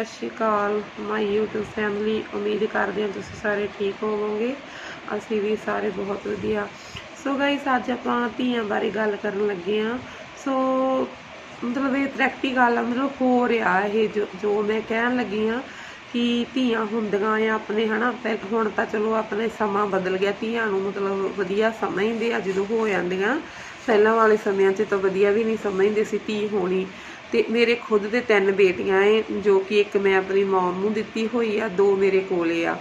ਸਤਿ ਸ਼੍ਰੀ ਅਕਾਲ। ਮਾਈ YouTube family ਉਮੀਦ ਕਰਦੇ ਹਾਂ ਤੁਸੀਂ ਸਾਰੇ ਠੀਕ ਹੋਵੋਗੇ। ਅਸੀਂ ਵੀ ਸਾਰੇ ਬਹੁਤ ਵਧੀਆ। ਸੋ ਗਾਇਸ ਅੱਜ ਆਪਾਂ ਧੀਆਂ ਬਾਰੇ ਗੱਲ ਕਰਨ ਲੱਗੇ ਹਾਂ। ਸੋ ਮਤਲਬ ਇਹ ਪ੍ਰੈਕਟੀਕਲ ਆ, ਮਤਲਬ ਹੋ ਰਿਹਾ ਇਹ ਜੋ ਮੈਂ ਕਹਿਣ ਲੱਗੀ ਹਾਂ ਕਿ ਧੀਆਂ ਹੁੰਦੀਆਂ ਆ ਆਪਣੇ, ਹਨਾ? ਪਹਿ- ਹੁਣ ਤਾਂ ਚਲੋ ਆਪਣੇ ਸਮਾਂ ਬਦਲ ਗਿਆ। ਧੀਆਂ ਨੂੰ ਮਤਲਬ ਵਧੀਆ ਸਮਝਦੇ ਆ ਜਦੋਂ ਹੋ ਜਾਂਦੀਆਂ। ਪਹਿਲਾਂ ਵਾਲੇ ਸਮਿਆਂ 'ਚ ਤਾਂ ਵਧੀਆ ਵੀ ਨਹੀਂ ਸਮਝਦੇ ਸੀ ਧੀ ਹੋਣੀ। ਤੇ ਮੇਰੇ ਖੁਦ ਦੇ ਤਿੰਨ ਬੇਟੀਆਂ ਏ ਜੋ ਕਿ ਇੱਕ ਮੈਂ ਆਪਣੀ ਮਮ ਨੂੰ ਦਿੱਤੀ ਹੋਈ ਆ, ਦੋ ਮੇਰੇ ਕੋਲੇ ਆ।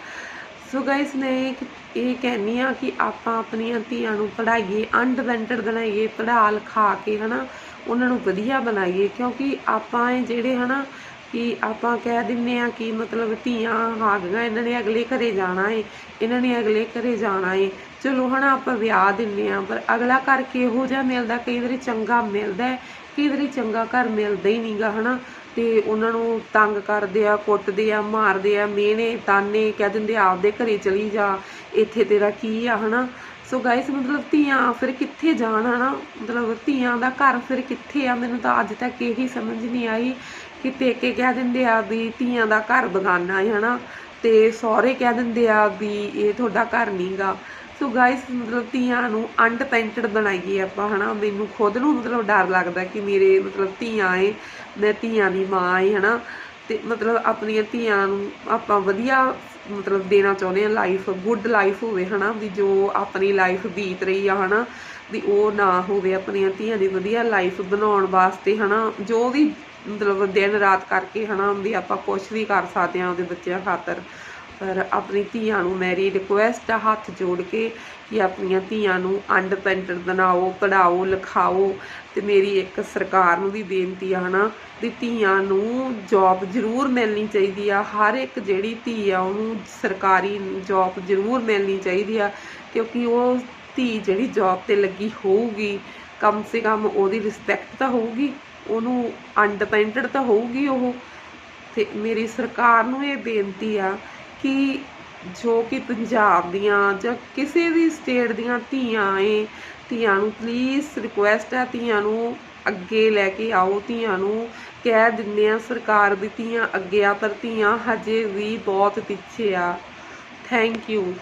ਸੋ ਗਾਇਸ ਮੈਂ ਇਹ ਇਹ ਕਹਿੰਨੀ ਆ ਕਿ ਆਪਾਂ ਆਪਣੀਆਂ ਧੀਆਂ ਨੂੰ ਪੜ੍ਹਾਈਏ ਅਨਡਿਪੈਂਡੈਂਟ ਬਣਾਈਏ ਪੜ੍ਹਾ ਲਿਖਾ ਕੇ ਹਨਾ, ਉਹਨਾਂ ਨੂੰ ਵਧੀਆ ਬਣਾਈਏ, ਕਿਉਂਕਿ ਆਪਾਂ ਇਹ ਜਿਹੜੇ ਹਨਾ ਕਿ ਆਪਾਂ ਕਹਿ ਦਿੰਨੇ ਆ ਕਿ ਮਤਲਬ ਧੀਆਂ ਆ ਗਈਆਂ ਇਹਨਾਂ ਨੇ ਅਗਲੇ ਘਰੇ ਜਾਣਾ ਏ, ਇਹਨਾਂ ਨੇ ਅਗਲੇ ਘਰੇ ਜਾਣਾ ਏ। ਚਲੋ ਹਨਾ, ਆਪਾਂ ਵਿਆਹ ਦਿੰਨੇ ਆ, ਪਰ ਅਗਲਾ ਘਰ ਕਿਹੋ ਜਿਹਾ ਮਿਲਦਾ? ਕਈ ਵਾਰੀ ਚੰਗਾ ਮਿਲਦਾ ਕਈ ਵਾਰੀ ਚੰਗਾ ਘਰ ਮਿਲਦਾ ਹੀ ਨਹੀਂਗਾ ਹਨਾ। ਤੇ ਉਹਨਾਂ ਨੂੰ ਤੰਗ ਕਰਦੇ ਆ, ਕੁੱਟਦੇ ਆ, ਮਾਰਦੇ ਆ, ਮਿਹਣੇ, ਤਾਨੇ ਕਹਿ ਦਿੰਦੇ ਆਪਦੇ ਘਰੇ ਚਲੀ ਜਾ, ਇੱਥੇ ਤੇਰਾ ਕੀ ਆ, ਹਨਾ। ਸੋ ਗਾਇਸ ਮਤਲਬ ਧੀਆਂ ਫਿਰ ਕਿੱਥੇ ਜਾਣ, ਹਨਾ? ਮਤਲਬ ਧੀਆਂ ਦਾ ਘਰ ਫਿਰ ਕਿੱਥੇ ਆ? ਮੈਨੂੰ ਤਾਂ ਅੱਜ ਤੱਕ ਇਹੀ ਸਮਝ ਨਹੀਂ ਆਈ ਕਿ ਪੇਕੇ ਕਹਿ ਦਿੰਦੇ ਆ ਵੀ ਧੀਆਂ ਦਾ ਘਰ ਬਗਾਨਾ ਹੈ, ਹਨਾ? ਤੇ ਸਹੁਰੇ ਕਹਿ ਦਿੰਦੇ ਆ ਵੀ ਇਹ ਤੁਹਾਡਾ ਘਰ ਨਹੀਂਗਾ ਸੋ ਗਾਇਸ ਮਤਲਬ ਧੀਆਂ ਨੂੰ ਅਨਡਿਪੈਂਡੈਂਟ ਬਣਾਈਏ ਆਪਾਂ, ਹਨਾ? ਮੈਨੂੰ ਖੁਦ ਨੂੰ ਮਤਲਬ ਡਰ ਲੱਗਦਾ ਕਿ ਮੇਰੇ ਮਤਲਬ ਧੀਆਂ ਏ, ਮੈਂ ਧੀਆਂ ਦੀ ਮਾਂ ਏ, ਹਨਾ? ਤੇ ਮਤਲਬ ਆਪਣੀਆਂ ਧੀਆਂ ਨੂੰ ਆਪਾਂ ਵਧੀਆ ਮਤਲਬ ਦੇਣਾ ਚਾਹੁੰਦੇ ਆ ਲਾਈਫ ਗੁੱਡ ਲਾਈਫ ਹੋਵੇ, ਹਨਾ? ਵੀ ਜੋ ਆਪਣੀ ਲਾਈਫ ਬੀਤ ਰਹੀ ਆ, ਹਨਾ? ਵੀ ਉਹ ਨਾ ਹੋਵੇ ਆਪਣੀਆਂ ਧੀਆਂ ਦੀ ਵਧੀਆ ਲਾਈਫ ਬਣਾਉਣ ਵਾਸਤੇ, ਹਨਾ? ਜੋ ਵੀ ਮਤਲਬ ਦਿਨ ਰਾਤ ਕਰਕੇ ਹਨਾ ਵੀ ਆਪਾਂ ਕੁਝ ਵੀ ਕਰ ਸਕਦੇ ਆ ਉਹਦੇ ਬੱਚਿਆਂ ਖਾਤਰ। ਪਰ ਆਪਣੀ ਧੀਆਂ ਨੂੰ ਮੇਰੀ ਰਿਕੁਐਸਟ ਆ ਹੱਥ ਜੋੜ ਕੇ ਕਿ ਆਪਣੀਆਂ ਧੀਆਂ ਨੂੰ ਅੰਡਪੈਂਡੈਂਟ ਬਣਾਓ ਪੜਾਓ ਲਿਖਾਓ ਤੇ ਮੇਰੀ ਇੱਕ ਸਰਕਾਰ ਨੂੰ ਵੀ ਬੇਨਤੀ ਆ ਹਨਾ ਵੀ ਧੀਆਂ ਨੂੰ ਜੌਬ ਜ਼ਰੂਰ ਮਿਲਣੀ ਚਾਹੀਦੀ ਆ। ਹਰ ਇੱਕ ਜਿਹੜੀ ਧੀ ਆ ਉਹਨੂੰ ਸਰਕਾਰੀ ਜੌਬ ਜ਼ਰੂਰ ਮਿਲਣੀ ਚਾਹੀਦੀ ਆ ਕਿਉਂਕਿ ਉਹ ਧੀ ਜਿਹੜੀ ਜੌਬ ਤੇ ਲੱਗੀ ਹੋਊਗੀ, ਕਮ ਸੇ ਕਮ ਉਹਦੀ ਰਿਸਪੈਕਟ ਤਾਂ ਹੋਊਗੀ। ਉਹਨੂੰ ਅੰਡਪੈਂਡੈਂਟ ਤਾਂ ਹੋਊਗੀ ਉਹ। ਤੇ ਮੇਰੀ ਸਰਕਾਰ ਨੂੰ ਇਹ ਬੇਨਤੀ ਆ ਕਿ ਜੋ ਕਿ ਪੰਜਾਬ ਦੀਆਂ ਜਾਂ ਕਿਸੇ ਵੀ ਸਟੇਟ ਦੀਆਂ ਧੀਆਂ ਏ, ਧੀਆਂ ਨੂੰ ਪਲੀਜ਼ ਰਿਕੁਐਸਟ ਹੈ ਧੀਆਂ ਨੂੰ ਅੱਗੇ ਲੈ ਕੇ ਆਓ, ਧੀਆਂ ਨੂੰ ਕਹਿ ਦਿੰਦੇ ਆ, ਸਰਕਾਰ ਦੀ ਧੀਆਂ ਅੱਗੇ ਆ, ਪਰ ਧੀਆਂ ਹਜੇ ਵੀ ਬਹੁਤ ਪਿੱਛੇ ਆ। Thank you